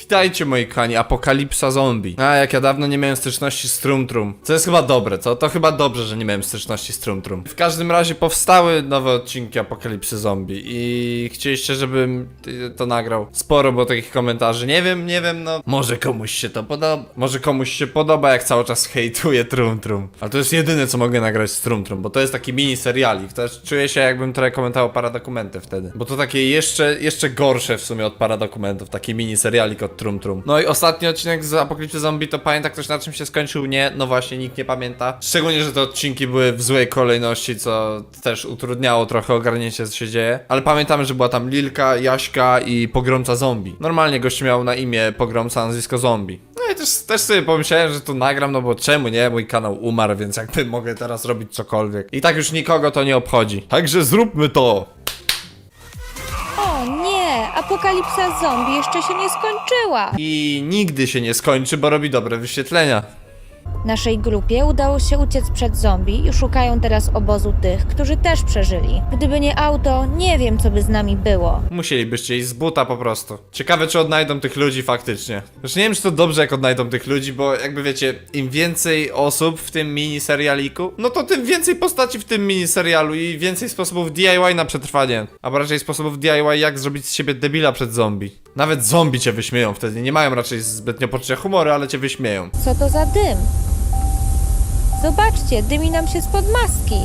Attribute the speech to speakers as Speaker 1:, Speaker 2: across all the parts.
Speaker 1: Witajcie moi kochani, Apokalipsa Zombie. A, jak ja dawno nie miałem styczności z Trum Trum. Co jest chyba dobre, co? To chyba dobrze, że nie miałem styczności z Trum Trum. W każdym razie powstały nowe odcinki Apokalipsy Zombie i chcieliście, żebym to nagrał. Sporo było takich komentarzy. Nie wiem, nie wiem, no. Może komuś się to podoba. Może komuś się podoba, jak cały czas hejtuje Trum Trum. Ale to jest jedyne, co mogę nagrać z Trum Trum, bo to jest taki mini serialik. Też czuję się, jakbym trochę komentował paradokumenty wtedy. Bo to takie jeszcze, jeszcze gorsze w sumie od paradokumentów. Taki mini serialik od Trum Trum. No i ostatni odcinek z Apokalipsy Zombie to pamięta ktoś na czym się skończył? Nie, no właśnie, nikt nie pamięta. Szczególnie, że te odcinki były w złej kolejności, co też utrudniało trochę ogarnięcie, co się dzieje. Ale pamiętamy, że była tam Lilka, Jaśka i Pogromca Zombie. Normalnie gość miał na imię Pogromca, nazwisko Zombie. No i też, też sobie pomyślałem, że tu nagram, no bo czemu nie? Mój kanał umarł, więc jakby mogę teraz robić cokolwiek. I tak już nikogo to nie obchodzi. Także zróbmy to!
Speaker 2: Apokalipsa zombie jeszcze się nie skończyła.
Speaker 1: I nigdy się nie skończy, bo robi dobre wyświetlenia.
Speaker 2: Naszej grupie udało się uciec przed zombie i szukają teraz obozu tych, którzy też przeżyli. Gdyby nie auto, nie wiem co by z nami było.
Speaker 1: Musielibyście iść z buta po prostu. Ciekawe, czy odnajdą tych ludzi faktycznie. Już nie wiem, czy to dobrze, jak odnajdą tych ludzi, bo jakby wiecie, im więcej osób w tym mini serialiku, no to tym więcej postaci w tym mini serialu i więcej sposobów DIY na przetrwanie. Albo raczej sposobów DIY, jak zrobić z siebie debila przed zombie. Nawet zombie cię wyśmieją wtedy. Nie mają raczej zbytnio poczucia humoru, ale cię wyśmieją.
Speaker 2: Co to za dym? Zobaczcie, dymi nam się spod maski.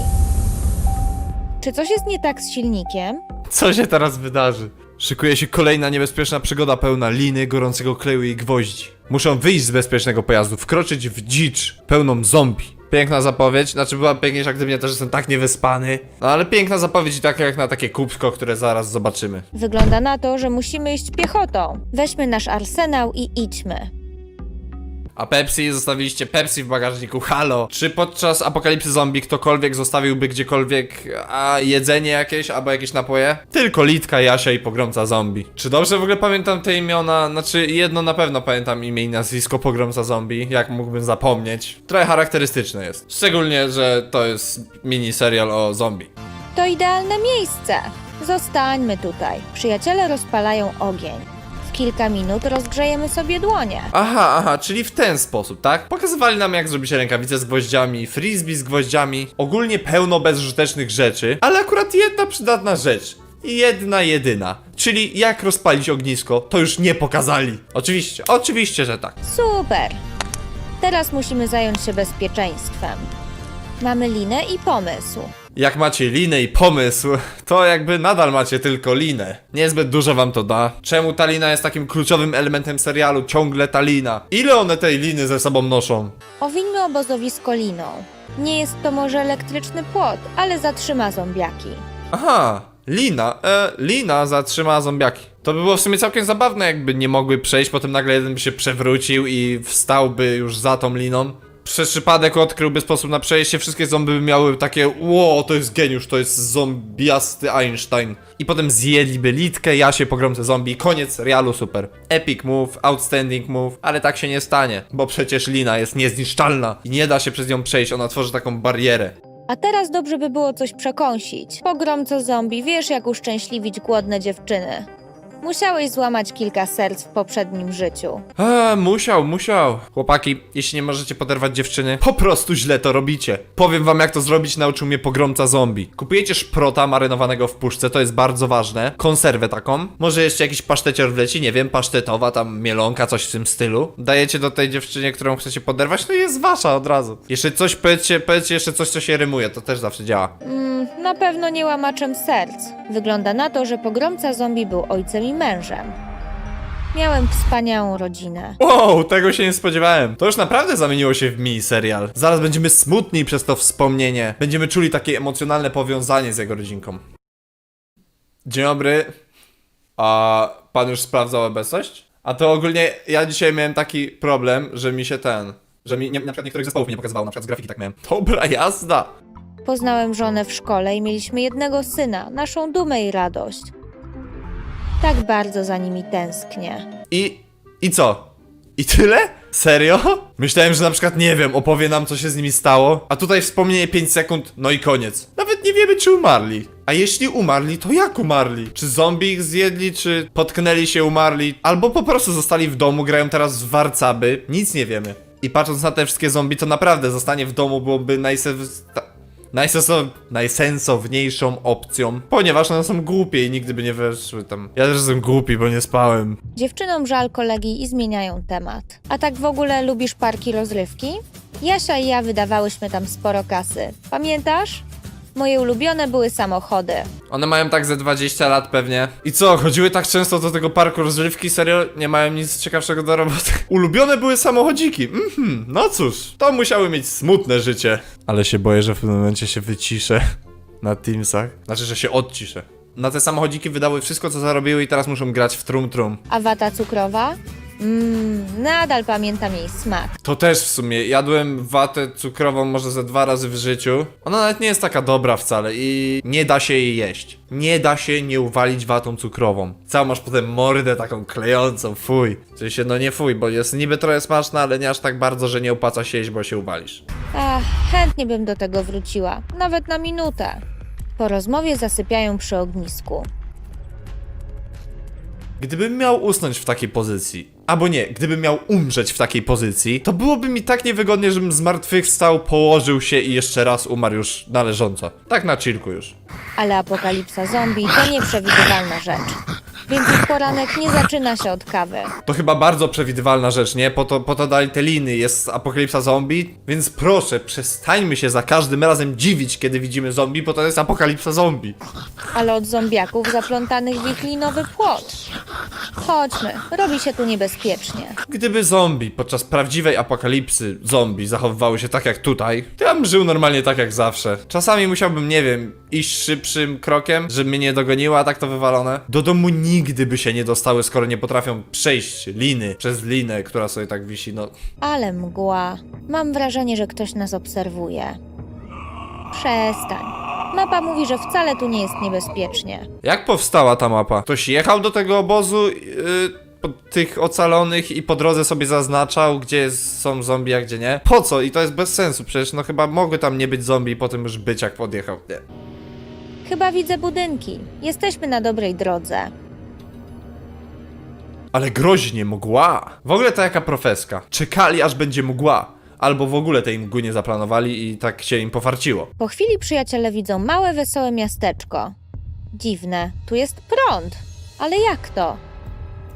Speaker 2: Czy coś jest nie tak z silnikiem?
Speaker 1: Co się teraz wydarzy? Szykuje się kolejna niebezpieczna przygoda pełna liny, gorącego kleju i gwoździ. Muszą wyjść z bezpiecznego pojazdu, wkroczyć w dzicz pełną zombie. Piękna zapowiedź, znaczy była piękniejsza, gdyby nie to, że jestem tak niewyspany. No ale piękna zapowiedź i tak jak na takie kubsko, które zaraz zobaczymy.
Speaker 2: Wygląda na to, że musimy iść piechotą. Weźmy nasz arsenał i idźmy.
Speaker 1: A Pepsi, zostawiliście Pepsi w bagażniku, halo! Czy podczas apokalipsy zombie ktokolwiek zostawiłby gdziekolwiek a jedzenie jakieś albo jakieś napoje? Tylko Litka, Jasia i pogromca zombie. Czy dobrze w ogóle pamiętam te imiona? Znaczy jedno na pewno pamiętam imię i nazwisko pogromca zombie, jak mógłbym zapomnieć. Trochę charakterystyczne jest. Szczególnie, że to jest mini serial o zombie.
Speaker 2: To idealne miejsce. Zostańmy tutaj. Przyjaciele rozpalają ogień. Kilka minut rozgrzejemy sobie dłonie.
Speaker 1: Aha, aha, czyli w ten sposób, tak? Pokazywali nam jak zrobić rękawice z gwoździami, frisbee z gwoździami, ogólnie pełno bezużytecznych rzeczy, ale akurat jedna przydatna rzecz. Jedna jedyna. Czyli jak rozpalić ognisko, to już nie pokazali. Oczywiście, oczywiście, że tak.
Speaker 2: Super. Teraz musimy zająć się bezpieczeństwem. Mamy linę i pomysł.
Speaker 1: Jak macie linę i pomysł, to jakby nadal macie tylko linę. Niezbyt dużo wam to da. Czemu ta lina jest takim kluczowym elementem serialu? Ciągle ta lina. Ile one tej liny ze sobą noszą?
Speaker 2: Owińmy obozowisko liną. Nie jest to może elektryczny płot, ale zatrzyma zombiaki.
Speaker 1: Aha, Lina, e, Lina zatrzymała zombiaki. To by było w sumie całkiem zabawne, jakby nie mogły przejść, potem nagle jeden by się przewrócił i wstałby już za tą liną. Przez przypadek odkryłby sposób na przejście, wszystkie zombie by miały takie Ło, to jest geniusz, to jest zombiasty Einstein. I potem zjedliby Litkę, ja się pogromcę zombie, koniec serialu, super. Epic move, outstanding move, ale tak się nie stanie, bo przecież Lina jest niezniszczalna i nie da się przez nią przejść, ona tworzy taką barierę.
Speaker 2: A teraz dobrze by było coś przekąsić. Pogromco zombie, wiesz jak uszczęśliwić głodne dziewczyny. Musiałeś złamać kilka serc w poprzednim życiu.
Speaker 1: Eee, musiał, musiał. Chłopaki, jeśli nie możecie poderwać dziewczyny, po prostu źle to robicie. Powiem wam jak to zrobić, nauczył mnie pogromca zombie. Kupujecie szprota marynowanego w puszce, to jest bardzo ważne. Konserwę taką. Może jeszcze jakiś pasztecior wleci, nie wiem, pasztetowa, tam mielonka, coś w tym stylu. Dajecie do tej dziewczynie, którą chcecie poderwać, no i jest wasza od razu. Jeszcze coś, powiedzcie, powiedzcie jeszcze coś, co się rymuje, to też zawsze działa.
Speaker 2: Mm, na pewno nie łamaczem serc. Wygląda na to, że pogromca zombie był ojcem i mężem. Miałem wspaniałą rodzinę.
Speaker 1: Wow, tego się nie spodziewałem. To już naprawdę zamieniło się w mini serial. Zaraz będziemy smutni przez to wspomnienie. Będziemy czuli takie emocjonalne powiązanie z jego rodzinką. Dzień dobry. A pan już sprawdzał obecność? A to ogólnie ja dzisiaj miałem taki problem, że mi się ten. Że mi nie, na przykład niektórych zespołów nie pokazywało, na przykład z grafiki tak miałem. Dobra, jazda.
Speaker 2: Poznałem żonę w szkole i mieliśmy jednego syna, naszą dumę i radość. Tak bardzo za nimi tęsknię.
Speaker 1: I. i co? I tyle? Serio? Myślałem, że na przykład, nie wiem, opowie nam, co się z nimi stało. A tutaj wspomnienie 5 sekund, no i koniec. Nawet nie wiemy, czy umarli. A jeśli umarli, to jak umarli? Czy zombie ich zjedli, czy potknęli się, umarli? Albo po prostu zostali w domu, grają teraz w warcaby. Nic nie wiemy. I patrząc na te wszystkie zombie, to naprawdę zostanie w domu byłoby najsens... Najsensow... najsensowniejszą opcją, ponieważ one są głupie i nigdy by nie weszły tam. Ja też jestem głupi, bo nie spałem.
Speaker 2: Dziewczynom żal kolegi i zmieniają temat. A tak w ogóle lubisz parki rozrywki? Jasia i ja wydawałyśmy tam sporo kasy. Pamiętasz? Moje ulubione były samochody.
Speaker 1: One mają tak ze 20 lat pewnie. I co, chodziły tak często do tego parku rozrywki? Serio? Nie mają nic ciekawszego do roboty. Ulubione były samochodziki. Mhm, no cóż, to musiały mieć smutne życie. Ale się boję, że w pewnym momencie się wyciszę na Teamsach. Znaczy, że się odciszę. Na te samochodziki wydały wszystko, co zarobiły i teraz muszą grać w trum trum.
Speaker 2: A wata cukrowa? Mmm, nadal pamiętam jej smak.
Speaker 1: To też w sumie. Jadłem watę cukrową może ze dwa razy w życiu. Ona nawet nie jest taka dobra wcale i nie da się jej jeść. Nie da się nie uwalić watą cukrową. Całą masz potem mordę taką klejącą, fuj. W sensie, no nie fuj, bo jest niby trochę smaczna, ale nie aż tak bardzo, że nie opłaca się jeść, bo się uwalisz.
Speaker 2: Ach, chętnie bym do tego wróciła. Nawet na minutę. Po rozmowie zasypiają przy ognisku.
Speaker 1: Gdybym miał usnąć w takiej pozycji, albo nie, gdybym miał umrzeć w takiej pozycji, to byłoby mi tak niewygodnie, żebym zmartwychwstał, położył się i jeszcze raz umarł już należąco. Tak na chillku już.
Speaker 2: Ale apokalipsa zombie to nieprzewidywalna rzecz. Więc ich poranek nie zaczyna się od kawy.
Speaker 1: To chyba bardzo przewidywalna rzecz, nie? Po to, po to dali te liny, jest apokalipsa zombie, więc proszę, przestańmy się za każdym razem dziwić, kiedy widzimy zombie, bo to jest apokalipsa zombie.
Speaker 2: Ale od zombiaków zaplątanych w ich linowy płot. Chodźmy, robi się tu niebezpiecznie.
Speaker 1: Gdyby zombie podczas prawdziwej apokalipsy zombie zachowywały się tak jak tutaj, to ja bym żył normalnie tak jak zawsze. Czasami musiałbym, nie wiem, iść szybszym krokiem, żeby mnie nie dogoniła, a tak to wywalone. Do domu nigdy by się nie dostały, skoro nie potrafią przejść liny przez linę, która sobie tak wisi, no.
Speaker 2: Ale mgła. Mam wrażenie, że ktoś nas obserwuje. Przestań. Mapa mówi, że wcale tu nie jest niebezpiecznie.
Speaker 1: Jak powstała ta mapa? Ktoś jechał do tego obozu yy, po tych ocalonych i po drodze sobie zaznaczał, gdzie jest, są zombie, a gdzie nie? Po co? I to jest bez sensu, przecież no chyba mogły tam nie być zombie i potem już być jak podjechał. Nie.
Speaker 2: Chyba widzę budynki. Jesteśmy na dobrej drodze.
Speaker 1: Ale groźnie mgła. W ogóle to jaka profeska. Czekali aż będzie mgła. Albo w ogóle tej mgły nie zaplanowali i tak się im pofarciło.
Speaker 2: Po chwili przyjaciele widzą małe, wesołe miasteczko. Dziwne, tu jest prąd. Ale jak to?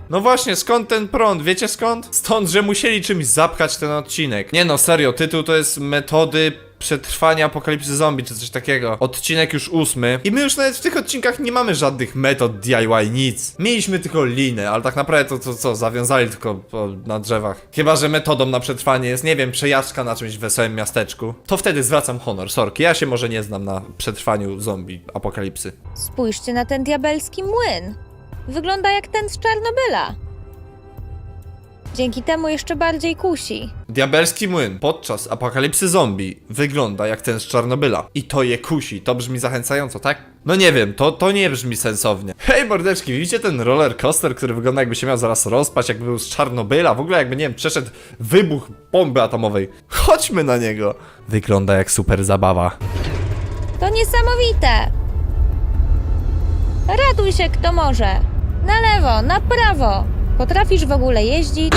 Speaker 1: No właśnie, skąd ten prąd? Wiecie skąd? Stąd, że musieli czymś zapchać ten odcinek. Nie no, serio, tytuł to jest metody przetrwania apokalipsy zombie, czy coś takiego. Odcinek już ósmy. I my już nawet w tych odcinkach nie mamy żadnych metod DIY, nic. Mieliśmy tylko linę, ale tak naprawdę to, to co, zawiązali tylko po, na drzewach. Chyba, że metodą na przetrwanie jest, nie wiem, przejażdżka na czymś wesołym miasteczku. To wtedy zwracam honor, sorki, ja się może nie znam na przetrwaniu zombie apokalipsy.
Speaker 2: Spójrzcie na ten diabelski młyn. Wygląda jak ten z Czarnobyla. Dzięki temu jeszcze bardziej kusi.
Speaker 1: Diabelski młyn podczas apokalipsy zombie wygląda jak ten z Czarnobyla. I to je kusi, to brzmi zachęcająco, tak? No nie wiem, to, to nie brzmi sensownie. Hej mordeczki, widzicie ten roller coaster, który wygląda jakby się miał zaraz rozpaść, jakby był z Czarnobyla, w ogóle jakby, nie wiem, przeszedł wybuch bomby atomowej. Chodźmy na niego. Wygląda jak super zabawa.
Speaker 2: To niesamowite! Raduj się, kto może. Na lewo, na prawo. Potrafisz w ogóle jeździć?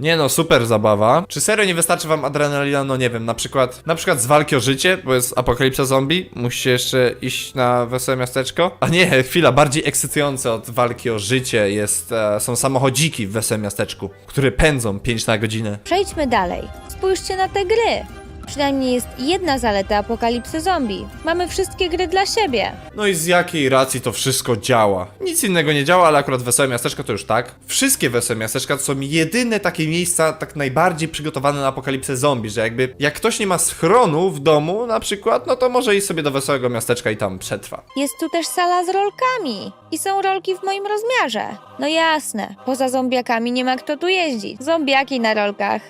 Speaker 1: Nie no, super zabawa. Czy serio nie wystarczy wam adrenalina? No nie wiem, na przykład, na przykład z walki o życie, bo jest apokalipsa zombie, musicie jeszcze iść na wesołe miasteczko. A nie, chwila, bardziej ekscytujące od walki o życie jest, e, są samochodziki w wesołym miasteczku, które pędzą 5 na godzinę.
Speaker 2: Przejdźmy dalej. Spójrzcie na te gry. Przynajmniej jest jedna zaleta apokalipsy zombie. Mamy wszystkie gry dla siebie.
Speaker 1: No i z jakiej racji to wszystko działa? Nic innego nie działa, ale akurat wesołe miasteczko to już tak. Wszystkie wesołe miasteczka to są jedyne takie miejsca tak najbardziej przygotowane na apokalipsę zombie, że jakby jak ktoś nie ma schronu w domu na przykład, no to może iść sobie do wesołego miasteczka i tam przetrwa.
Speaker 2: Jest tu też sala z rolkami. I są rolki w moim rozmiarze. No jasne, poza zombiakami nie ma kto tu jeździć. Zombiaki na rolkach.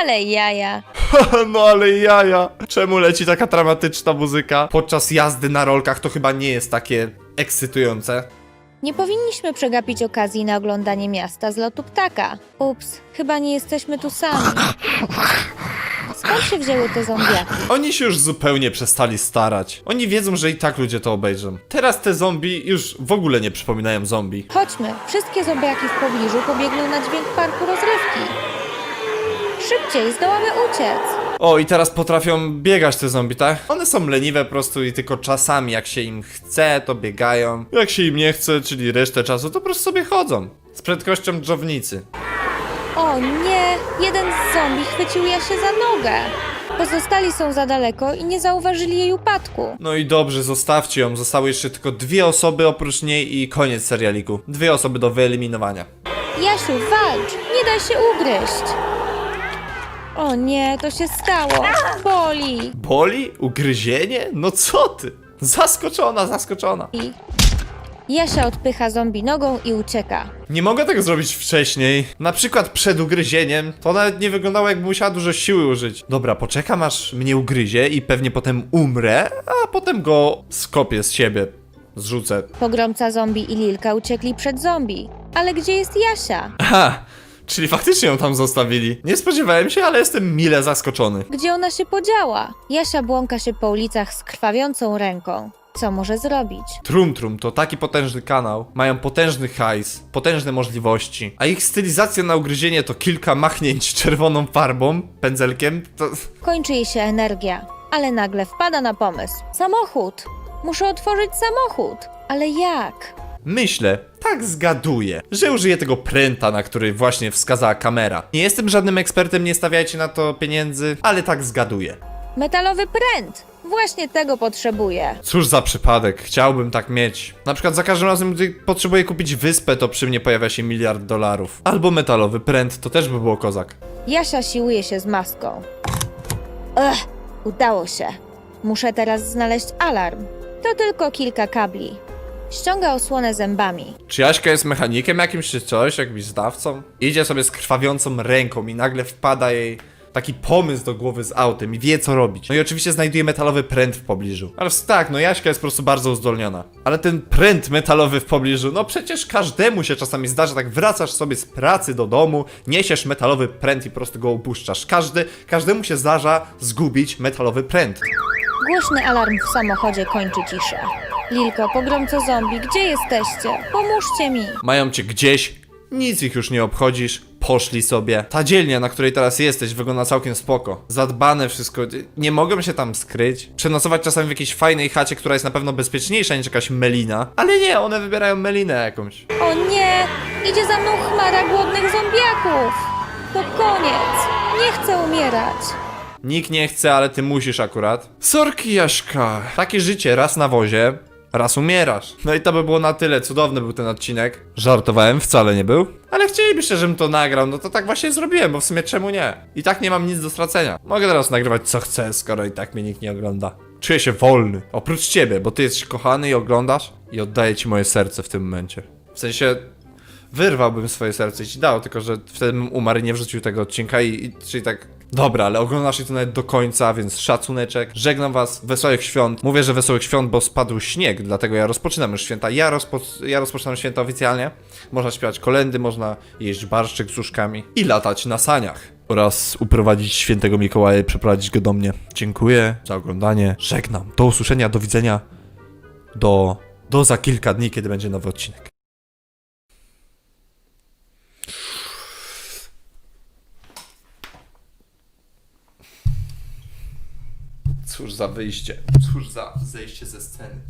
Speaker 2: Ale jaja.
Speaker 1: no ale jaja. Czemu leci taka dramatyczna muzyka? Podczas jazdy na rolkach to chyba nie jest takie ekscytujące.
Speaker 2: Nie powinniśmy przegapić okazji na oglądanie miasta z lotu ptaka. Ups, chyba nie jesteśmy tu sami. Skąd się wzięły te zombiaki?
Speaker 1: Oni się już zupełnie przestali starać. Oni wiedzą, że i tak ludzie to obejrzą. Teraz te zombie już w ogóle nie przypominają zombie.
Speaker 2: Chodźmy, wszystkie zombiaki w pobliżu pobiegną na dźwięk parku rozrywki. Szybciej, zdołamy uciec.
Speaker 1: O, i teraz potrafią biegać te zombie, tak? One są leniwe po prostu i tylko czasami, jak się im chce, to biegają. Jak się im nie chce, czyli resztę czasu, to po prostu sobie chodzą. Z prędkością dżownicy.
Speaker 2: O nie, jeden z zombie chwycił Jasię za nogę. Pozostali są za daleko i nie zauważyli jej upadku.
Speaker 1: No i dobrze, zostawcie ją. Zostały jeszcze tylko dwie osoby oprócz niej i koniec serialiku. Dwie osoby do wyeliminowania.
Speaker 2: Jasiu, walcz, nie daj się ugryźć. O nie, to się stało. Boli.
Speaker 1: Boli? Ugryzienie? No co ty? Zaskoczona, zaskoczona.
Speaker 2: I Jasia odpycha zombie nogą i ucieka.
Speaker 1: Nie mogę tego zrobić wcześniej. Na przykład przed ugryzieniem. To nawet nie wyglądało jakby musiała dużo siły użyć. Dobra, poczekam aż mnie ugryzie i pewnie potem umrę, a potem go skopię z siebie. Zrzucę.
Speaker 2: Pogromca zombie i Lilka uciekli przed zombie. Ale gdzie jest Jasia?
Speaker 1: Aha, czyli faktycznie ją tam zostawili. Nie spodziewałem się, ale jestem mile zaskoczony.
Speaker 2: Gdzie ona się podziała? Jasia błąka się po ulicach z krwawiącą ręką. Co może zrobić?
Speaker 1: Trum Trum to taki potężny kanał, mają potężny hajs, potężne możliwości, a ich stylizacja na ugryzienie to kilka machnięć czerwoną farbą, pędzelkiem, to...
Speaker 2: Kończy jej się energia, ale nagle wpada na pomysł. Samochód! Muszę otworzyć samochód! Ale jak?
Speaker 1: Myślę, tak zgaduję, że użyję tego pręta, na który właśnie wskazała kamera. Nie jestem żadnym ekspertem, nie stawiajcie na to pieniędzy, ale tak zgaduję.
Speaker 2: Metalowy pręt! Właśnie tego potrzebuję.
Speaker 1: Cóż za przypadek, chciałbym tak mieć. Na przykład za każdym razem, gdy potrzebuję kupić wyspę, to przy mnie pojawia się miliard dolarów. Albo metalowy pręt, to też by było kozak.
Speaker 2: Jasia siłuje się z maską. Ech, udało się. Muszę teraz znaleźć alarm. To tylko kilka kabli. Ściąga osłonę zębami.
Speaker 1: Czy Jaśka jest mechanikiem jakimś czy coś, jakimś zdawcą? Idzie sobie z krwawiącą ręką i nagle wpada jej taki pomysł do głowy z autem i wie co robić. No i oczywiście znajduje metalowy pręt w pobliżu. Ale tak, no Jaśka jest po prostu bardzo uzdolniona. Ale ten pręt metalowy w pobliżu, no przecież każdemu się czasami zdarza, tak wracasz sobie z pracy do domu, niesiesz metalowy pręt i po prostu go upuszczasz. Każdy, każdemu się zdarza zgubić metalowy pręt.
Speaker 2: Głośny alarm w samochodzie kończy ciszę. Lilko, pogromco zombie, gdzie jesteście? Pomóżcie mi!
Speaker 1: Mają cię gdzieś, nic ich już nie obchodzisz, poszli sobie. Ta dzielnia, na której teraz jesteś, wygląda całkiem spoko. Zadbane wszystko, nie mogę się tam skryć. Przenocować czasami w jakiejś fajnej chacie, która jest na pewno bezpieczniejsza niż jakaś melina. Ale nie, one wybierają melinę jakąś.
Speaker 2: O nie! Idzie za mną chmara głodnych zombiaków! To koniec! Nie chcę umierać!
Speaker 1: Nikt nie chce, ale ty musisz akurat. Sorki, Jaśka. Takie życie, raz na wozie, raz umierasz. No i to by było na tyle. Cudowny był ten odcinek. Żartowałem, wcale nie był. Ale chcielibyście, żebym to nagrał, no to tak właśnie zrobiłem, bo w sumie czemu nie? I tak nie mam nic do stracenia. Mogę teraz nagrywać co chcę, skoro i tak mnie nikt nie ogląda. Czuję się wolny. Oprócz ciebie, bo ty jesteś kochany i oglądasz i oddaję ci moje serce w tym momencie. W sensie, wyrwałbym swoje serce i ci dał, tylko że wtedy bym umarł i nie wrzucił tego odcinka i, i czyli tak... Dobra, ale oglądasz to nawet do końca, więc szacuneczek. Żegnam was, wesołych świąt. Mówię, że wesołych świąt, bo spadł śnieg, dlatego ja rozpoczynam już święta. Ja, rozpo... ja rozpoczynam święta oficjalnie. Można śpiewać kolendy, można jeść barszczyk z uszkami i latać na saniach. Oraz uprowadzić świętego Mikołaja i przeprowadzić go do mnie. Dziękuję za oglądanie. Żegnam. Do usłyszenia, do widzenia. Do... do za kilka dni, kiedy będzie nowy odcinek. Cóż za wyjście, cóż za zejście ze sceny.